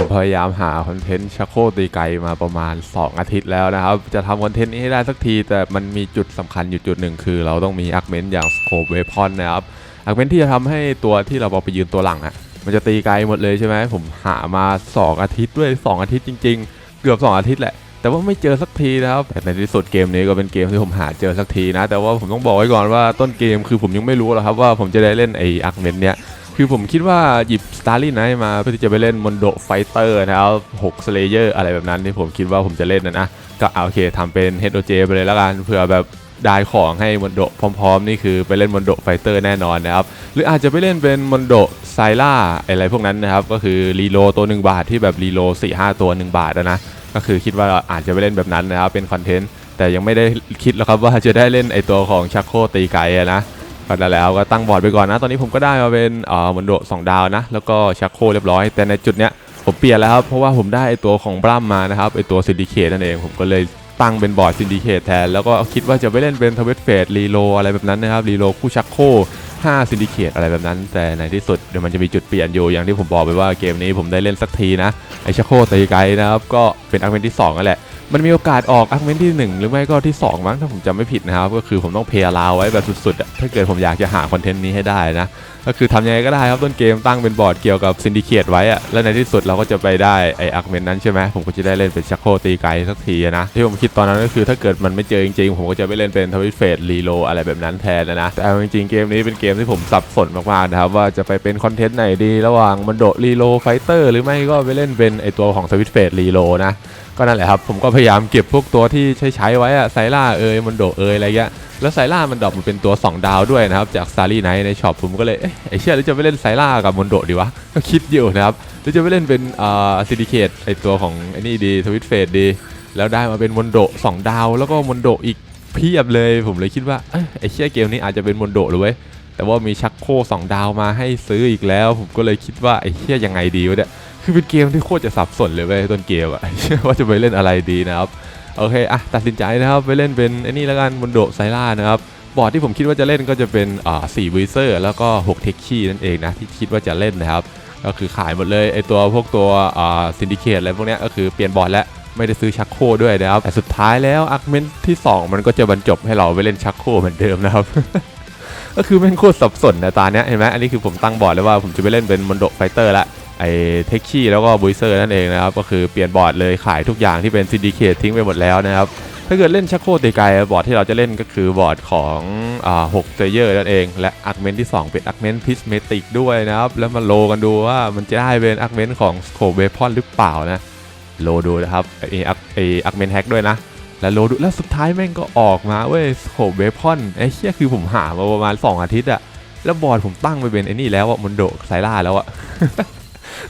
ผมพยายามหาคอนเทนต์ชักโครกตีไกลมาประมาณ 2 อาทิตย์แล้วนะครับ จะทำคอนเทนต์นี้ให้ได้สักที แต่มันมีจุดสำคัญอยู่จุดหนึ่งคือ เราต้องมีอาร์กเมนต์อย่างสโคปเวพอนนะครับอาร์กเมนต์ที่จะทำให้ตัวที่เราเอาไปยืนตัวหลังอะมันจะตีไกลหมดเลยใช่ไหมผมหามา 2 อาทิตย์ด้วย 2 อาทิตย์จริง ๆ เกือบ 2 อาทิตย์แหละแต่ว่าไม่เจอสักทีนะครับแต่ในที่สุดเกมนี้ก็เป็นเกมที่ผมหาเจอสักทีนะ แต่ว่าผมต้องบอกไว้ก่อนว่าต้นเกมคือผมยังไม่รู้หรอกครับว่าผมจะได้เล่นไอ้อาร์กเมนต์เนี้ย คือผมคิดว่าหยิบ s t a r l y Night มาเพื่อที่จะไปเล่นมอนโดไฟเตอร์นะครับ6 Slayer อะไรแบบนั้นที่ผมคิดว่าผมจะเล่นนะนะ ก็เอาโอเคทำเป็น HOJ ไปเลยแล้วกันเผื่อแบบได้ของให้มอนโดพร้อมๆ นี่คือไปเล่นมอนโดไฟเตอร์แน่นอนนะครับ หรืออาจจะไปเล่นเป็นมอนโดไซล่าอะไรพวกนั้นนะครับ ก็คือรีโลตัว 1 บาทที่แบบรีโล4-5 ตัว 1 บาทนะ ก็คือคิดว่าอาจจะไปเล่นแบบนั้นนะครับ เป็นคอนเทนต์แต่ยังไม่ได้คิดแล้วครับว่าจะได้เล่นไอตัวของชักโคตีไกอะนะ ก็นั่นแล้วก็ตั้งบอร์ดไปก่อนนะ ตอนนี้ผมก็ได้มาเป็นเอ่อมอนโดสองดาวนะ แล้วก็ชักโครกเรียบร้อย แต่ในจุดเนี้ยผมเปลี่ยนแล้วครับ เพราะว่าผมได้ไอตัวของบรัมมานะครับไอตัวซินดิเคตนั่นเอง ผมก็เลยตั้งเป็นบอร์ดซินดิเคตแทน แล้วก็คิดว่าจะไปเล่นเป็นทเวสเฟดรีโลอะไรแบบนั้นนะครับรีโลคู่ชักโค5ซินดิเคตอะไรแบบนั้น แต่ในที่สุดเดี๋ยวมันจะมีจุดเปลี่ยนอยู่อย่างที่ผมบอกไปว่าเกมนี้ผมได้เล่นสักทีนะไอชักโคตีไกด์นะครับก็เป็นอัลเมนที่สองนั่นแหละ มันมีโอกาสออกอาร์กเมนที่ 1 หรือไม่ก็ที่ 2 มั้งถ้าผมจำไม่ผิดนะครับ ก็คือผมต้องเพย์ลาวไว้แบบสุดๆอะถ้าเกิดผมอยากจะหาคอนเทนต์นี้ให้ได้นะ ก็คือทำยังไงก็ได้ครับต้นเกมตั้งเป็นบอร์ดเกี่ยวกับซินดิเคตไว้อะแล้วในที่สุดเราก็จะไปได้ไออาร์กเมนนั้นใช่ไหมผมก็จะได้เล่นเป็นชักโคตีไกสักทีนะ ที่ผมคิดตอนนั้นก็คือถ้าเกิดมันไม่เจอจริงๆ ผมก็จะไปเล่นเป็นทวิตเฟสรีโลอะไรแบบนั้นแทนนะแต่เอาจริงๆเกมนี้เป็นเกมที่ผมสับสนมากๆนะครับว่าจะไปเป็นคอนเทนต์ไหนดี ระหว่างมันโดรีโลไฟเตอร์หรือไม่ก็ไปเล่นเป็นไอตัวของสวิตเฟสรีโลนะ ก็นั่นแหละครับ ผมก็พยายามเก็บพวกตัวที่ใช้ใช้ไว้อะไซล่าเอยมันโดเอยอะไรเงี้ยแล้วไซล่ามันดรอปมันเป็นตัว 2 ดาวด้วยนะครับ จากซารีไนท์ในช็อปผมก็เลย เอ๊ะไอเชี่ยหรือจะไปเล่นไซล่ากับมอนโดดีวะก็คิดอยู่นะครับ หรือจะไปเล่นเป็นอ่าซิดิเคตไอตัวของไอ้นี่ดีทวิตเฟสดี แล้วได้มาเป็นมอนโด2 ดาว แล้วก็มอนโดอีกเพียบเลย ผมเลยคิดว่าเอ้ยไอเชี่ยเกมนี้อาจจะเป็นมอนโดเลยเว้ยแต่ว่ามีชักโคสองดาวมาให้ซื้ออีกแล้ว ผมก็เลยคิดว่าไอเชี่ยยังไงดีวะเนี่ย คือเป็นเกมที่โคตรจะสับสนเลยเว้ยต้นเกมอะว่าจะไปเล่นอะไรดีนะครับโอเคอะตัดสินใจนะครับไปเล่นเป็นไอ้นี่แล้วกันบนโดไซล่านะครับบอร์ดที่ผมคิดว่าจะเล่นก็จะเป็นอ่าสี่วิเซอร์แล้วก็6เทคคีนั่นเองนะที่คิดว่าจะเล่นนะครับก็คือขายหมดเลยไอตัวพวกตัวอ่าซินดิเคตอะไรพวกเนี้ยก็คือเปลี่ยนบอร์ดแล้วไม่ได้ซื้อชักโครกด้วยนะครับแต่สุดท้ายแล้วอาร์กเมนที่ 2 มันก็จะบรรจบให้เราไปเล่นชักโครเหมือนเดิมนะครับก็คือแม่งโคตรสับสนนะตาเนี้ยเห็นไหมอันนี้คือผมตั้งบอร์ดเลยว่าผมจะไปเล่นเป็นมอนโดไฟเตอร์ละ ไอเทคชี่แล้วก็บุยเซอร์นั่นเองนะครับ ก็คือเปลี่ยนบอร์ดเลยขายทุกอย่างที่เป็นซินดิเคตทิ้งไปหมดแล้วนะครับ ถ้าเกิดเล่นชักโครกตีไกลบอร์ดที่เราจะเล่นก็คือบอร์ดของอ่า6เซเยอร์นั่นเอง และอาร์กเมนที่ 2 เป็นอาร์กเมนพิสเมติกด้วยนะครับ แล้วมาโลกันดูว่ามันจะได้เป็นอาร์กเมนของสโคเวพอนหรือเปล่านะ โลดูนะครับไออาร์ไออาร์กเมนแฮกด้วยนะแล้วโลดูแล้วสุดท้ายแม่งก็ออกมาเว้ยสโคเวพอนไอ้เชี่ยคือผมหามาประมาณ 2 อาทิตย์อะแล้วบอร์ดผมตั้งไปเป็นไอ้นี่แล้วอะมันโดไซล่าแล้วอะ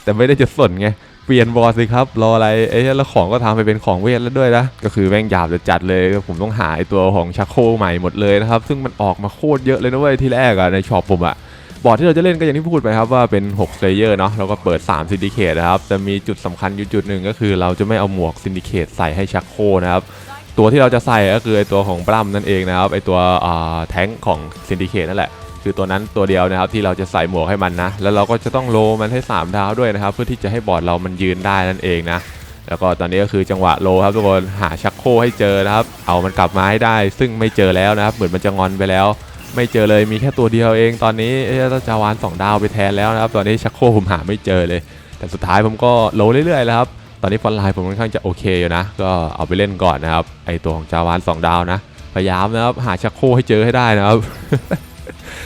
แต่ไม่ได้จะสนไง เปลี่ยนบอร์ดสิครับ รออะไรเอ้ยแล้วของก็ทำไปเป็นของเวทแล้วด้วยนะ ก็คือแม่งหยาบจะจัดเลย ผมต้องหาไอตัวของชักโครใหม่หมดเลยนะครับ ซึ่งมันออกมาโคตรเยอะเลยนะเว้ยที่แรกอะในช็อปผมอะบอร์ดที่เราจะเล่นก็อย่างที่พูดไปครับว่าเป็น6 l a y e r เนาะแล้วก็เปิด3 Syndicate นะครับแต่มีจุดสำคัญอยู่จุดหนึ่งก็คือเราจะไม่เอาหมวก Syndicate ใส่ให้ชักโคนะครับตัวที่เราจะใส่ก็คือไอตัวของบลัมนั่นเองนะครับไอตัวแท้งของ Syndicate นั่นแหละ คือตัวนั้นตัวเดียวนะครับที่เราจะใส่หมวกให้มันนะ แล้วเราก็จะต้องโลมันให้ 3 ดาวด้วยนะครับ เพื่อที่จะให้บอร์ดเรามันยืนได้นั่นเองนะ แล้วก็ตอนนี้ก็คือจังหวะโลครับทุกคนหาชักโครให้เจอนะครับ เอามันกลับมาให้ได้ ซึ่งไม่เจอแล้วนะครับ เหมือนมันจะงอนไปแล้ว ไม่เจอเลยมีแค่ตัวเดียวเอง ตอนนี้เอ๊ะต้องจาวาน 2 ดาวไปแทนแล้วนะครับ ตอนนี้ชักโครผมหาไม่เจอเลย แต่สุดท้ายผมก็โลเรื่อยๆแล้วครับตอนนี้ฟอนไลน์ผมค่อนข้างจะโอเคอยู่นะ ก็เอาไปเล่นก่อนนะครับไอตัวของจาวาน 2 ดาวนะพยายามนะครับหาชักโครให้เจอให้ได้นะครับ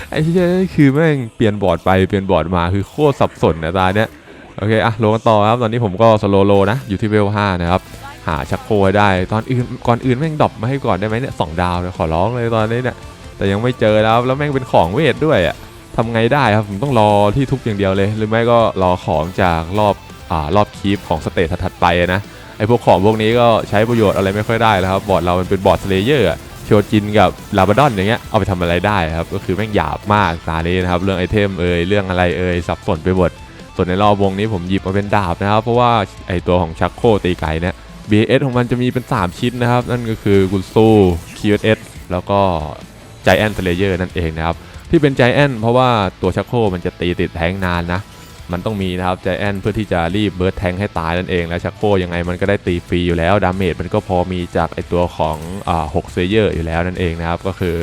ไอ้ที่คือแม่งเปลี่ยนบอร์ดไปเปลี่ยนบอร์ดมาคือโคตรสับสนนะตาเนี้ยโอเคอะโลกันต่อครับตอนนี้ผมก็สโลโลนะอยู่ที่เวล5นะครับหาชักโครกให้ได้ตอนอื่นก่อนอื่นแม่งดรอปมาให้ก่อนได้ไหมเนี่ยสองดาวเนี่ยขอร้องเลยตอนนี้เนี่ยแต่ยังไม่เจอแล้วแล้วแม่งเป็นของเวทด้วยอะทำไงได้ครับผมต้องรอที่ทุบอย่างเดียวเลย หรือไม่ก็รอของจากรอบอ่ารอบคีปของสเตจถัดไปนะไอพวกของพวกนี้ก็ใช้ประโยชน์อะไรไม่ค่อยได้แล้วครับบอร์ดเรามันเป็นบอร์ดสเลเยอร์ โชจินกับลาบาดอนอย่างเงี้ยเอาไปทำอะไรได้ครับ ก็คือแม่งหยาบมากตานี้นะครับ เรื่องไอเทมเอ่ยเรื่องอะไรเอ่ยสับสนไปหมดส่วนในรอบวงนี้ผมหยิบมาเป็นดาบนะครับ เพราะว่าไอตัวของชักโคตีไก่เนี่ย BS ของมันจะมีเป็น 3 ชิ้นนะครับ นั่นก็คือกุนซู QS แล้วก็ใจแอน s เลเยอร์นั่นเองนะครับ ที่เป็นใจแอนเพราะว่าตัวชักโคมันจะตีติดแทงนานนะ มันต้องมีนะครับใจแอนเพื่อที่จะรีบเบิร์ดแทงให้ตายนั่นเอง แล้วชักโครยังไงมันก็ได้ตีฟรีอยู่แล้วดาเมจมันก็พอมีจากไอตัวของหกเซเยอร์อยู่แล้วนั่นเองนะครับก็คือ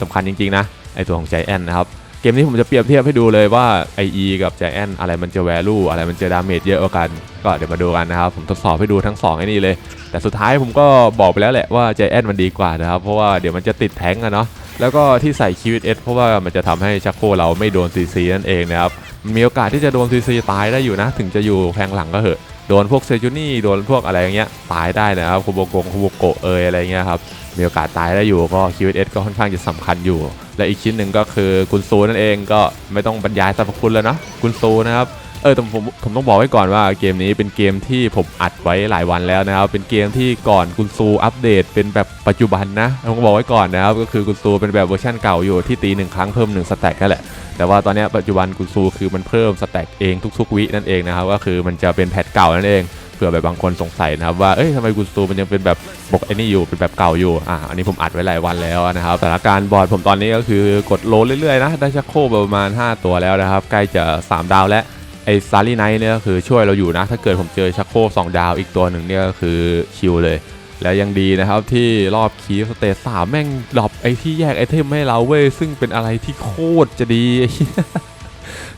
สำคัญจริงๆนะไอตัวของใจแอนนะครับเกมนี้ผมจะเปรียบเทียบให้ดูเลยว่า IE กับ Giant อะไรมันจะ value อะไรมันจะดาเมจเยอะกว่ากัน ก็เดี๋ยวมาดูกันนะครับ ผมทดสอบให้ดูทั้ง2ไอ้นี่เลย แต่สุดท้ายผมก็บอกไปแล้วแหละว่า Giant มันดีกว่านะครับ เพราะว่าเดี๋ยวมันจะติดแท้งอะเนาะแล้วก็ที่ใส่ QS เพราะว่ามันจะทำให้ชักโครเราไม่โดน CC นั่นเองนะครับ มีโอกาสที่จะโดนซีซีตายได้อยู่นะ ถึงจะอยู่แพงหลังก็เหอะโดนพวกเซจูนี่โดนพวกอะไรอย่างเงี้ยตายได้นะครับคุโบโกงคุโบโกะเอยอะไรเงี้ยครับมีโอกาสตายได้อยู่ก็ QS ก็ค่อนข้างจะสำคัญอยู่ และอีกชิ้นหนึ่งก็คือกุนซูนั่นเองก็ไม่ต้องบรรยายสรรพคุณแล้วนะกุนซูนะครับ เออแต่ผมผมต้องบอกไว้ก่อนว่าเกมนี้เป็นเกมที่ผมอัดไว้หลายวันแล้วนะครับ เป็นเกมที่ก่อนกุนซูอัปเดต เป็นแบบปัจจุบันนะผมบอกไว้ก่อนนะครับก็คือกุนซูเป็นแบบเวอร์ชันเก่าอยู่ที่ตีหนึ่งครั้งเพิ่มหนึ่งสแต็กนั่นแหละแต่ว่าตอนนี้ปัจจุบันกุนซูคือมันเพิ่มสแต็กเองทุกๆวินั่นเองนะครับก็คือมันจะเป็นแพทเก่านั่นเองเผื่อแบบบางคนสงสัยนะครับว่าเอ้ยทำไมกุนซูมันยังเป็นแบบปกไอ้นี่อยู่เป็นแบบเก่าอยู่อะอันนี้ผมอัดไว้หลายวันแล้วนะครับแต่ละการบอร์ดผมตอนนี้ก็คือกดโลเรื่อยๆนะได้ชักโครประมาณ 5 ตัวแล้วนะครับ ใกล้จะ 3 ดาวแล้ว ไอซารีไนท์เนี่ยก็คือช่วยเราอยู่นะ ถ้าเกิดผมเจอชักโครก2ดาวอีกตัวหนึ่งเนี่ยก็คือชิลเลย แล้วยังดีนะครับที่รอบคีฟสเตจสามแม่งดรอปไอที่แยกไอเทมให้เราเว้ย ซึ่งเป็นอะไรที่โคตรจะดี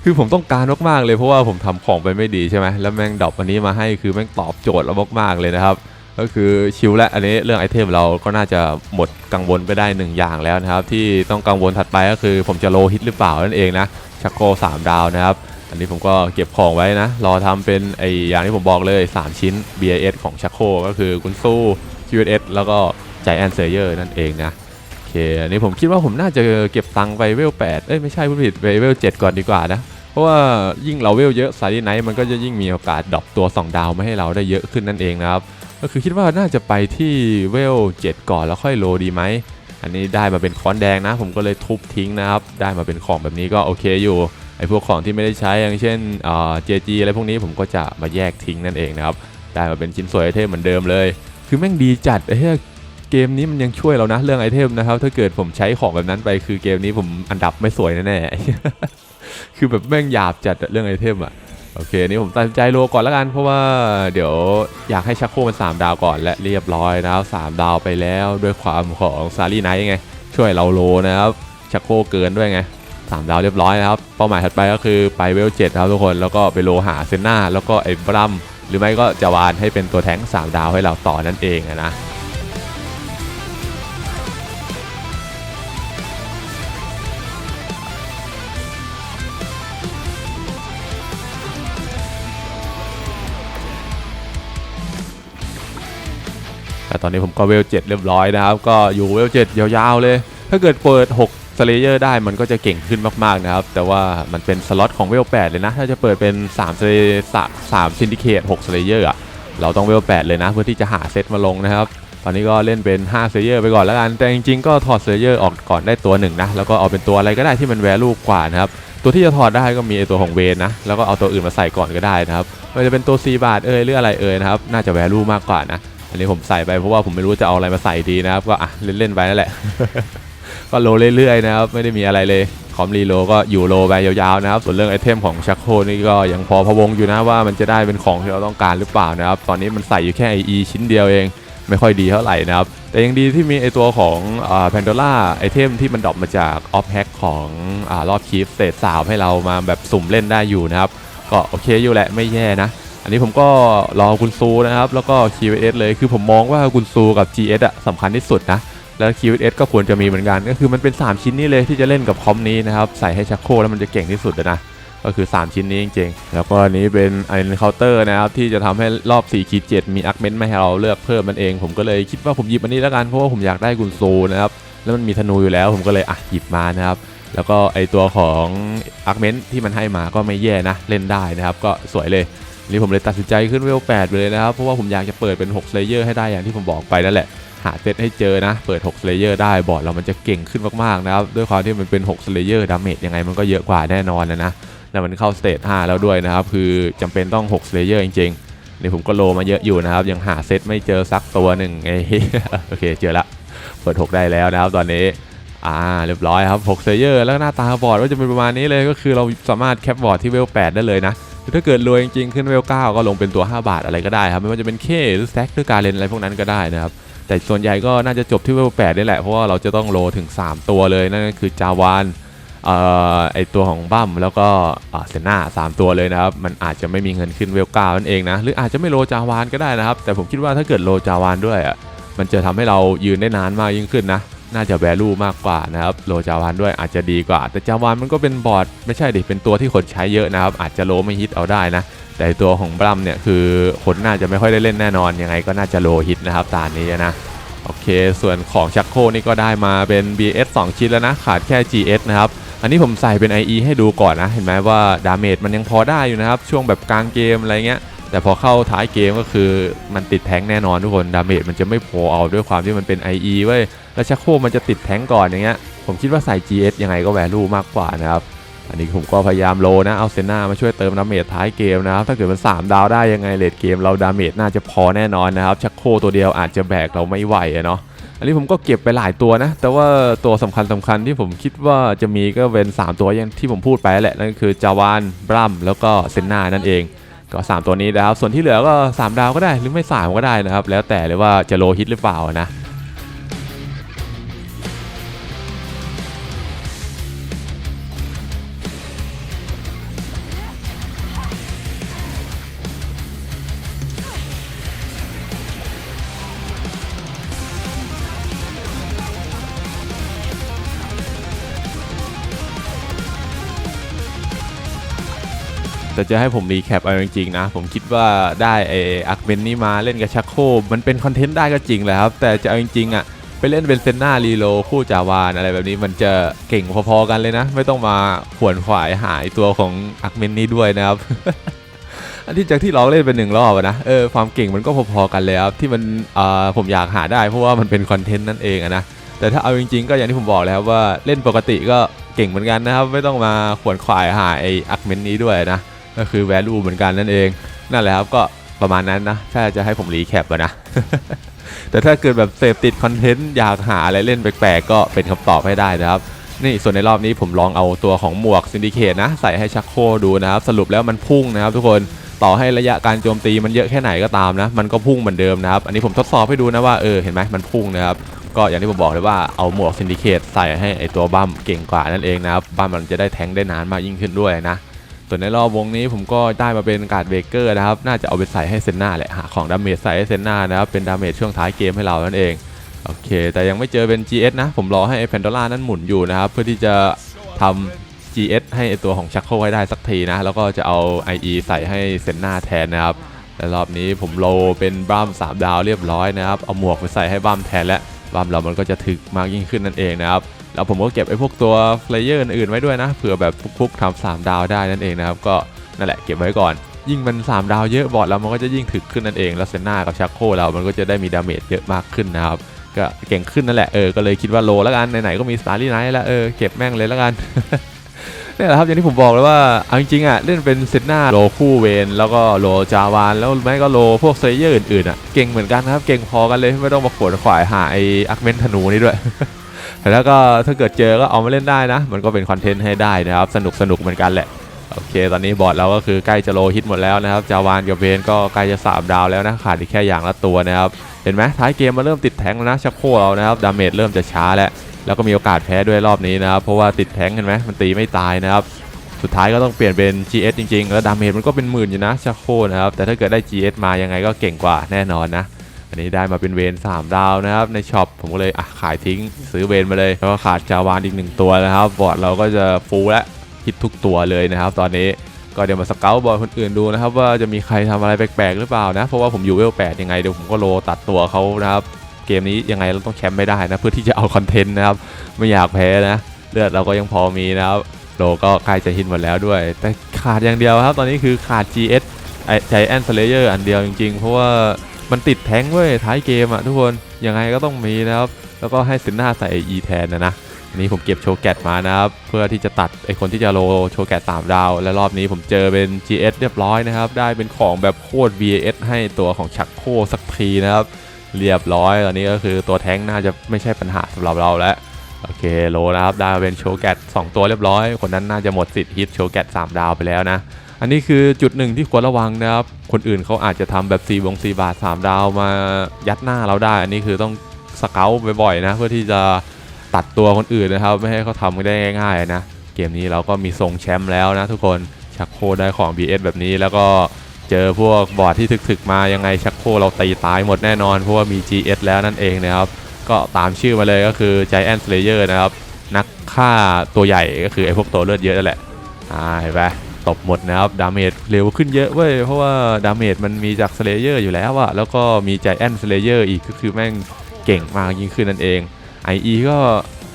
คือผมต้องการมากๆเลยเพราะว่าผมทำของไปไม่ดีใช่ไหมแล้วแม่งดรอปอันนี้มาให้คือแม่งตอบโจทย์เรามากๆเลยนะครับ ก็คือชิลและอันนี้เรื่องไอเทมเราก็น่าจะหมดกังวลไปได้หนึ่งอย่างแล้วนะครับ ที่ต้องกังวลถัดไปก็คือผมจะโลฮิตหรือเปล่านั่นเองนะชักโกสามดาวนะครับ อันนี้ผมก็เก็บของไว้นะ รอทำเป็นไออย่างที่ผมบอกเลย 3 ชิ้น BIS ของชักโคก็คือกุนซู QS แล้วก็ใจแอนเซเยอร์นั่นเองนะโอเคอันนี้ผมคิดว่าผมน่าจะเก็บตังค์ไปเวล8เอ้ยไม่ใช่ผู้ผิดไปเวล7ก่อนดีกว่านะ เพราะว่ายิ่งเราเวลเยอะสายไนท์มันก็จะยิ่งมีโอกาสดรอปตัว 2 ดาวมาให้เราได้เยอะขึ้นนั่นเองนะครับก็คือคิดว่าน่าจะไปที่เวล7ก่อนแล้วค่อยโลดีไหมอันนี้ได้มาเป็นค้อนแดงนะ ผมก็เลยทุบทิ้งนะครับได้มาเป็นของแบบนี้ก็โอเคอยู่ ไอ้พวกของที่ไม่ได้ใช้อย่างเช่นเอ่อ JG อะไรพวกนี้ผมก็จะมาแยกทิ้งนั่นเองนะครับได้มาเป็นชิ้นส่วนไอเทมเหมือนเดิมเลย คือแม่งดีจัดไอ้เหี้ยเกมนี้มันยังช่วยเรานะเรื่องไอเทมนะครับ ถ้าเกิดผมใช้ของแบบนั้นไปคือเกมนี้ผมอันดับไม่สวยแน่ๆคือแบบแม่งหยาบจัดเรื่องไอเทมอะโอเคนี่ผมตัดสินใจโลก่อนแล้วกันเพราะว่าเดี๋ยวอยากให้ชักโครมัน 3 ดาวก่อนและเรียบร้อยนะครับ3ดาวไปแล้วด้วยความของซารีไนท์ไงช่วยเราโลนะครับชักโครเกินด้วยไง สามดาวเรียบร้อยนะครับ เป้าหมายถัดไปก็คือไปเวลเจ็ดครับทุกคนแล้วก็ไปโลหาเซนนาแล้วก็ไอ้บรัม หรือไม่ก็จะวานให้เป็นตัวแท้ง3 ดาวให้เราต่อนั่นเองอะนะแต่ตอนนี้ผมก็เวลเจ็ดเรียบร้อยนะครับ ก็อยู่เวลเจ็ดยาวๆเลย ถ้าเกิดเปิด 6สเลเยอร์ได้มันก็จะเก่งขึ้นมากๆนะครับ แต่ว่ามันเป็นสล็อตของเวล8เลยนะ ถ้าจะเปิดเป็น3สเลสามซินดิเคต6สเลเยอร์อะเราต้องเวล8เลยนะ เพื่อที่จะหาเซตมาลงนะครับ ตอนนี้ก็เล่นเป็น5เซเลเยอร์ไปก่อนแล้วกัน แต่จริงๆก็ถอดเซเลเยอร์ออกก่อนได้ตัวหนึ่งนะ แล้วก็เอาเป็นตัวอะไรก็ได้ที่มันแวลูกว่านะครับ ตัวที่จะถอดได้ก็มีไอตัวของเวนนะ แล้วก็เอาตัวอื่นมาใส่ก่อนก็ได้นะครับไม่ว่าจะเป็นตัว4บาทเอ่ยหรืออะไรเอ่ยนะครับ น่าจะแวลูมากกว่านะ อันนี้ผมใส่ไปเพราะว่าผมไม่รู้จะเอาอะไรมาใส่ดีนะครับ ก็อะเล่นๆไปนั่นแหละ ก็โลเรื่อยๆนะครับไม่ได้มีอะไรเลยคอมรีโลก็อยู่โลไปยาวๆนะครับส่วนเรื่องไอเทมของชักโคนี่ก็ยังพอพะวงอยู่นะว่ามันจะได้เป็นของที่เราต้องการหรือเปล่านะครับตอนนี้มันใส่อยู่แค่ IE ชิ้นเดียวเองไม่ค่อยดีเท่าไหร่นะครับ แต่ยังดีที่มีไอตัวของแพนโดล่าไอเทมที่มันดรอปมาจากออฟแฮกของอรอบคีฟเศษสาวให้เรามาแบบสุ่มเล่นได้อยู่นะครับ ก็โอเคอยู่แหละไม่แย่นะ อันนี้ผมก็รอกุนซูนะครับ แล้วก็ QS เลยคือผมมองว่ากุนซูกับ GS อะสำคัญที่สุดนะ แล้ว QS ก็ควรจะมีเหมือนกัน ก็คือมันเป็น 3 ชิ้นนี้เลยที่จะเล่นกับคอมนี้นะครับ ใส่ให้ชักโครกแล้วมันจะเก่งที่สุดนะก็คือ 3 ชิ้นนี้จริงๆ แล้วก็อันนี้เป็นไอ n เคาน์เตอร์นะครับ ที่จะทำให้รอบ4ขีด7มีอาร์เมนต์มาให้เราเลือกเพิ่มมันเอง ผมก็เลยคิดว่าผมหยิบอันนี้แล้วกัน เพราะว่าผมอยากได้กุนโซนะครับ แล้วมันมีธนูอยู่แล้ว ผมก็เลยอะหยิบมานะครับ แล้วก็ไอตัวของอาร์เมนต์ที่มันให้มาก็ไม่แย่นะ เล่นได้นะครับ ก็สวยเลยนี่ผมเลยตัดสินใจขึ้นเวล8ไปเลยนะครับ เพราะว่าผมอยากจะเปิดเป็น6 Slayer ให้ได้อย่างที่ผมบอกไปนั่นแหละ หาเซตให้เจอนะ เปิด6 Slayer ได้บอร์ดเรามันจะเก่งขึ้นมากๆนะครับ ด้วยความที่มันเป็น6 Slayer ดาเมจยังไงมันก็เยอะกว่าแน่นอนนะนะแล้วมันเข้าสเตจ5แล้วด้วยนะครับ คือจำเป็นต้อง6 Slayer จริงๆนี่ผมก็โลมาเยอะอยู่นะครับ ยังหาเซตไม่เจอสักตัวหนึ่งไอ้โอเคเจอละเปิด 6 ได้แล้วนะครับตอนนี้อ่าเรียบร้อยครับ6เซเยอร์แล้วหน้าตาบอร์ดก็จะเป็นประมาณนี้เลยก็คือเราสามารถแคปบอร์ดที่เวล8ได้เลยนะถ้าเกิดรวยจริงๆขึ้นเวล9ก็ลงเป็นตัว 5 บาทอะไรก็ได้ครับไม่ว่าจะเป็นเคหรือแซกหรือการเลนอะไรพวกนั้นก็ได้นะครับ แต่ส่วนใหญ่ก็น่าจะจบที่เวล8นี่แหละ เพราะว่าเราจะต้องโลถึง 3 ตัวเลยนั่นก็คือจาวานเอ่อไอตัวของบัมแล้วก็เซน่าสามตัวเลยนะครับ มันอาจจะไม่มีเงินขึ้นเวล9นั่นเองนะ หรืออาจจะไม่โลจาวานก็ได้นะครับ แต่ผมคิดว่าถ้าเกิดโลจาวานด้วยอะมันจะทำให้เรายืนได้นานมากยิ่งขึ้นนะ น่าจะแวลูมากกว่านะครับโลจาวานด้วยอาจจะดีกว่า แต่จาวานมันก็เป็นบอร์ดไม่ใช่ดิเป็นตัวที่คนใช้เยอะนะครับ อาจจะโลไม่ฮิตเอาได้นะ แต่ตัวของบรัมเนี่ยคือคนน่าจะไม่ค่อยได้เล่นแน่นอนยังไงก็น่าจะโลฮิตนะครับตานี้นะโอเค ส่วนของชักโครนี่ก็ได้มาเป็น BS 2 ชิ้นแล้วนะ ขาดแค่ GS นะครับ อันนี้ผมใส่เป็น IE ให้ดูก่อนนะ เห็นไหมว่าดาเมจมันยังพอได้อยู่นะครับ ช่วงแบบกลางเกมอะไรเงี้ย แต่พอเข้าท้ายเกมก็คือมันติดแท้งแน่นอนทุกคน ดาเมจมันจะไม่พอเอาด้วยความที่มันเป็น IE เว้ย แล้วชักโครมันจะติดแท้งก่อนอย่างเงี้ย ผมคิดว่าใส่ GS ยังไงก็แวลูมากกว่านะครับ อันนี้ผมก็พยายามโลนะ เอาเซน่ามาช่วยเติมดาเมจท้ายเกมนะครับ ถ้าเกิดมัน 3 ดาวได้ยังไงเลดเกมเราดาเมจน่าจะพอแน่นอนนะครับ ชักโคตัวเดียวอาจจะแบกเราไม่ไหวเนาะ อันนี้ผมก็เก็บไปหลายตัวนะ แต่ว่าตัวสำคัญสำคัญที่ผมคิดว่าจะมีก็เป็น 3 ตัวอย่างที่ผมพูดไปแหละ นั่นคือจาวานบรัมแล้วก็เซนนานั่นเอง ก็ 3 ตัวนี้นะครับ ส่วนที่เหลือก็ 3 ดาวก็ได้หรือไม่3ก็ได้นะครับ แล้วแต่เลยว่าจะโลฮิตหรือเปล่านะ แต่จะให้ผมรีแคปเอาจริงๆนะ ผมคิดว่าได้ไออักเบนนี่มาเล่นกับชักโครมันเป็นคอนเทนต์ได้ก็จริงแหละครับ แต่จะเอาจริงๆอะไปเล่นเป็นเซนนารีโลคู่จาวานอะไรแบบนี้มันจะเก่งพอๆกันเลยนะ ไม่ต้องมาขวนขวายหายตัวของอักเบนนี่ด้วยนะครับ อันที่จากที่เราเล่นเป็นหนึ่งรอบนะเออความเก่งมันก็พอๆกันเลยครับที่มันอ่าผมอยากหาได้เพราะว่ามันเป็นคอนเทนต์นั่นเองนะแต่ถ้าเอาจริง ๆ ก็อย่างที่ผมบอกแล้วว่าเล่นปกติก็เก่งเหมือนกันนะครับ ไม่ต้องมาขวนขวายหาไออักเมนนี้ด้วยนะ ก็คือ value เหมือนกันนั่นเอง นั่นแหละครับก็ประมาณนั้นนะ ถ้าจะให้ผมรีแคปอะนะ แต่ถ้าเกิดแบบเสพติดคอนเทนต์อยากหาอะไรเล่นแปลกๆ ก็เป็นคำตอบให้ได้นะครับ นี่ส่วนในรอบนี้ผมลองเอาตัวของหมวกซินดิเคตนะ ใส่ให้ชักโครดูนะครับ สรุปแล้วมันพุ่งนะครับทุกคนต่อให้ระยะการโจมตีมันเยอะแค่ไหนก็ตามนะ มันก็พุ่งเหมือนเดิมนะครับ อันนี้ผมทดสอบให้ดูนะว่าเออเห็นไหมมันพุ่งนะครับ ก็อย่างที่ผมบอกเลยว่าเอาหมวกซินดิเคตใส่ให้ไอตัวบัมเก่งกว่านั่นเองนะครับบัมมันจะได้แทงได้นานมากยิ่งขึ้นด้วยนะ ส่วนในรอบวงนี้ผมก็ได้มาเป็นการ์ดเบเกอร์นะครับ น่าจะเอาไปใส่ให้เซนนาแหละ หาของดาเมจใส่ให้เซนนานะครับ เป็นดาเมจช่วงท้ายเกมให้เรานั่นเอง โอเค แต่ยังไม่เจอเป็น GS นะ ผมรอให้ไอแพนโดล่านั้นหมุนอยู่นะครับ เพื่อที่จะทำ GS ให้ตัวของชักโครให้ได้สักทีนะ แล้วก็จะเอา IE ใส่ให้เซนนาแทนนะครับแต่รอบนี้ผมโลเป็นบัม3ดาวเรียบร้อยนะครับ เอาหมวกไปใส่ให้บัมแทนและบัมเรามันก็จะถึกมากยิ่งขึ้นนั่นเองนะครับ แล้วผมก็เก็บไอ้พวกตัวเพลเยอร์อื่นๆไว้ด้วยนะเผื่อแบบฟุกๆทำสามดาวได้นั่นเองนะครับก็นั่นแหละเก็บไว้ก่อนยิ่งมัน 3 ดาวเยอะบอร์ดเรามันก็จะยิ่งถึกขึ้นนั่นเอง แล้วเซนนากับชักโคเรา มันก็จะได้มีดาเมจเยอะมากขึ้นนะครับ ก็เก่งขึ้นนั่นแหละ เออ ก็เลยคิดว่าโลแล้วกัน ไหนๆ ก็มีสตาร์ลี่ไนท์แล้ว เออ เก็บแม่งเลยแล้วกันนี่แหละครับอย่างที่ผมบอกเลยว่าเอาจริงๆอะเล่นเป็นเซนนาโลคู่เวนแล้วก็โลจาวานแล้วไม่ก็โลพวกเซเยอร์อื่นๆอะเก่งเหมือนกันนะครับเก่งพอกันเลยไม่ต้องมาขวนขวายหาไออักเมนธนูนี่ด้วย แต่แล้วก็ถ้าเกิดเจอก็เอามาเล่นได้นะ มันก็เป็นคอนเทนต์ให้ได้นะครับ สนุกสนุกเหมือนกันแหละ โอเค ตอนนี้บอร์ดเราก็คือใกล้จะโลฮิตหมดแล้วนะครับ จาวานกับเวนก็ใกล้จะ3ดาวแล้วนะ ขาดอีกแค่อย่างละตัวนะครับ เห็นไหมท้ายเกมมาเริ่มติดแทงแล้วนะชักโคเรานะครับ ดาเมจเริ่มจะช้าแล้ว แล้วก็มีโอกาสแพ้ด้วยรอบนี้นะครับ เพราะว่าติดแทงเห็นไหมมันตีไม่ตายนะครับ สุดท้ายก็ต้องเปลี่ยนเป็น GS จริงๆ แล้วดาเมจมันก็เป็นหมื่นอยู่นะชักโคนะครับ แต่ถ้าเกิดได้ GS มายังไงก็เก่งกว่าแน่นอนนะ อันนี้ได้มาเป็นเวน3ดาวนะครับในช็อปผมก็เลยอะขายทิ้งซื้อเวนมาเลยแล้วก็ขาดจาวานอีกหนึ่งตัวนะครับบอร์ดเราก็จะฟูลและฮิตทุกตัวเลยนะครับ ตอนนี้ก็เดี๋ยวมาสเกลบอลคนอื่นดูนะครับว่าจะมีใครทำอะไรแปลกๆหรือเปล่านะ เพราะว่าผมอยู่เวล8ยังไงเดี๋ยวผมก็โลตัดตัวเขานะครับ เกมนี้ยังไงเราต้องแชมป์ไม่ได้นะเพื่อที่จะเอาคอนเทนต์นะครับไม่อยากแพ้นะเลือดเราก็ยังพอมีนะครับโลก็ใกล้จะฮิตหมดแล้วด้วย แต่ขาดอย่างเดียวครับ ตอนนี้คือขาด GS ไอ Giant Slayer อันเดียวจริงๆ เพราะว่า มันติดแท้งเว้ยท้ายเกมอะทุกคนยังไงก็ต้องมีนะครับ แล้วก็ให้เซนหน้าใส่ E แทนนะนะอันนี้ผมเก็บโชแกตมานะครับเพื่อที่จะตัดไอคนที่จะโลโชแกต3ดาว และรอบนี้ผมเจอเป็น GS เรียบร้อยนะครับ ได้เป็นของแบบโคตร VS ให้ตัวของชักโคสักทีนะครับ เรียบร้อยตอนนี้ก็คือตัวแท้งน่าจะไม่ใช่ปัญหาสำหรับเราแล้วโอเคโลนะครับได้เป็นโชแกต2ตัวเรียบร้อย คนนั้นน่าจะหมดสิทธิ์ฮิตโชแกต3ดาวไปแล้วนะ อันนี้คือจุดหนึ่งที่ควรระวังนะครับ คนอื่นเขาอาจจะทำแบบ4บง4บาท 3 ดาวมายัดหน้าเราได้ อันนี้คือต้องสเกลบ่อยๆนะเพื่อที่จะตัดตัวคนอื่นนะครับ ไม่ให้เขาทำกันได้ง่ายๆนะ เกมนี้เราก็มีทรงแชมป์แล้วนะทุกคนชักโคได้ของ BS แบบนี้แล้วก็เจอพวกบอร์ดที่ถึกๆมายังไงชักโคเราตีตายหมดแน่นอนเพราะว่ามี GS แล้วนั่นเองนะครับ ก็ตามชื่อมาเลยก็คือ Giant Slayer นะครับ นักฆ่าตัวใหญ่ก็คือไอ้พวกตัวเลือดเยอะนั่นแหละอ่าเห็นปะ ตบหมดนะครับ ดาเมจเร็วขึ้นเยอะเว้ย เพราะว่าดาเมจมันมีจากสเลเยอร์อยู่แล้วอะแล้วก็มีใจแอนสเลเยอร์อีกก็คือแม่งเก่งมากยิ่งขึ้นนั่นเองไอ IE ก็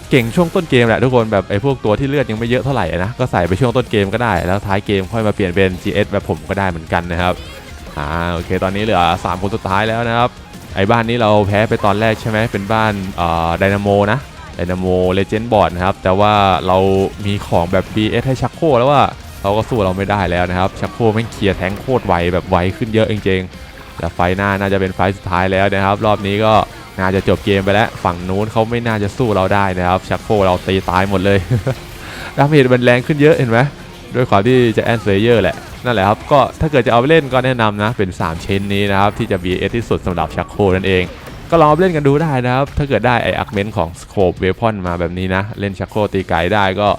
เก่งช่วงต้นเกมแหละทุกคนแบบไอพวกตัวที่เลือดยังไม่เยอะเท่าไหร่นะ ก็ใส่ไปช่วงต้นเกมก็ได้ แล้วท้ายเกมค่อยมาเปลี่ยนเป็น GS แบบผมก็ได้เหมือนกันนะครับอ่าโอเค ตอนนี้เหลือ 3 คนสุดท้ายแล้วนะครับ ไอบ้านนี้เราแพ้ไปตอนแรกใช่ไหมเป็นบ้านเอ่อไดนาโมนะไดนาโมเลเจนด์บอร์ดนะครับแต่ว่าเรามีของแบบ BS ให้ชักโครแล้วว่า เราก็สู้เราไม่ได้แล้วนะครับชักโครแม่งเคลียร์แทงโคตรไวแบบไวขึ้นเยอะจริงๆแต่ไฟหน้าน่าจะเป็นไฟสุดท้ายแล้วนะครับ รอบนี้ก็น่าจะจบเกมไปแล้ว ฝั่งนู้นเขาไม่น่าจะสู้เราได้นะครับ ชักโครเราตีตายหมดเลยดาเมจมันแรงขึ้นเยอะเห็นไหมด้วยความที่จะแอนเซเยอร์แหละนั่นแหละครับก็ถ้าเกิดจะเอาไปเล่นก็แนะนำนะเป็น 3 เชนนี้นะครับที่จะ BS ที่สุดสำหรับชักโครนั่นเองก็ลองเอาเล่นกันดูได้นะครับ ถ้าเกิดได้ไออักเมนของสโคปเวพอนมาแบบนี้นะ เล่นชักโครตีไกลได้ก็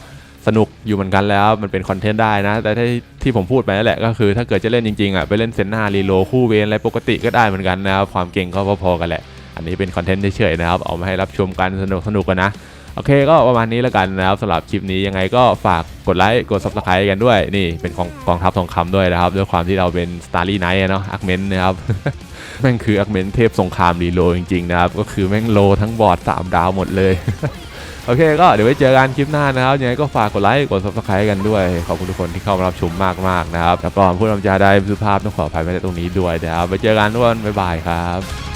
สนุกอยู่เหมือนกันแล้วมันเป็นคอนเทนต์ได้นะ แต่ที่ที่ผมพูดไปนั่นแหละก็คือถ้าเกิดจะเล่นจริงๆอะไปเล่นเซนนารีโลคู่เวนอะไรปกติก็ได้เหมือนกันนะครับความเก่งก็พอๆกันแหละ อันนี้เป็นคอนเทนต์เฉยๆนะครับ เอามาให้รับชมกันสนุกสนุกๆกันนะโอเคก็ประมาณนี้แล้วกันนะครับสำหรับคลิปนี้ยังไงก็ฝากกดไลค์กด subscribe กันด้วยนี่เป็นของกองทัพทองคำด้วยนะครับ ด้วยความที่เราเป็น Starry Night อะเนาะอักเมนนะครับแม่งคืออักเมนเทพสงครามรีโลจริงๆนะครับ ก็คือแม่งโลทั้งบอร์ด3ดาวหมดเลย โอเคก็เดี๋ยวไว้เจอกันคลิปหน้านะครับยังไงก็ฝากกดไลค์กด subscribe กันด้วย ขอบคุณทุกคนที่เข้ามารับชมมากๆนะครับแล้วก็พูดคำจาได้สุภาพต้องขออภัยไว้ในตรงนี้ด้วยนะครับไว้เจอกันทุกคนบ๊ายบายครับ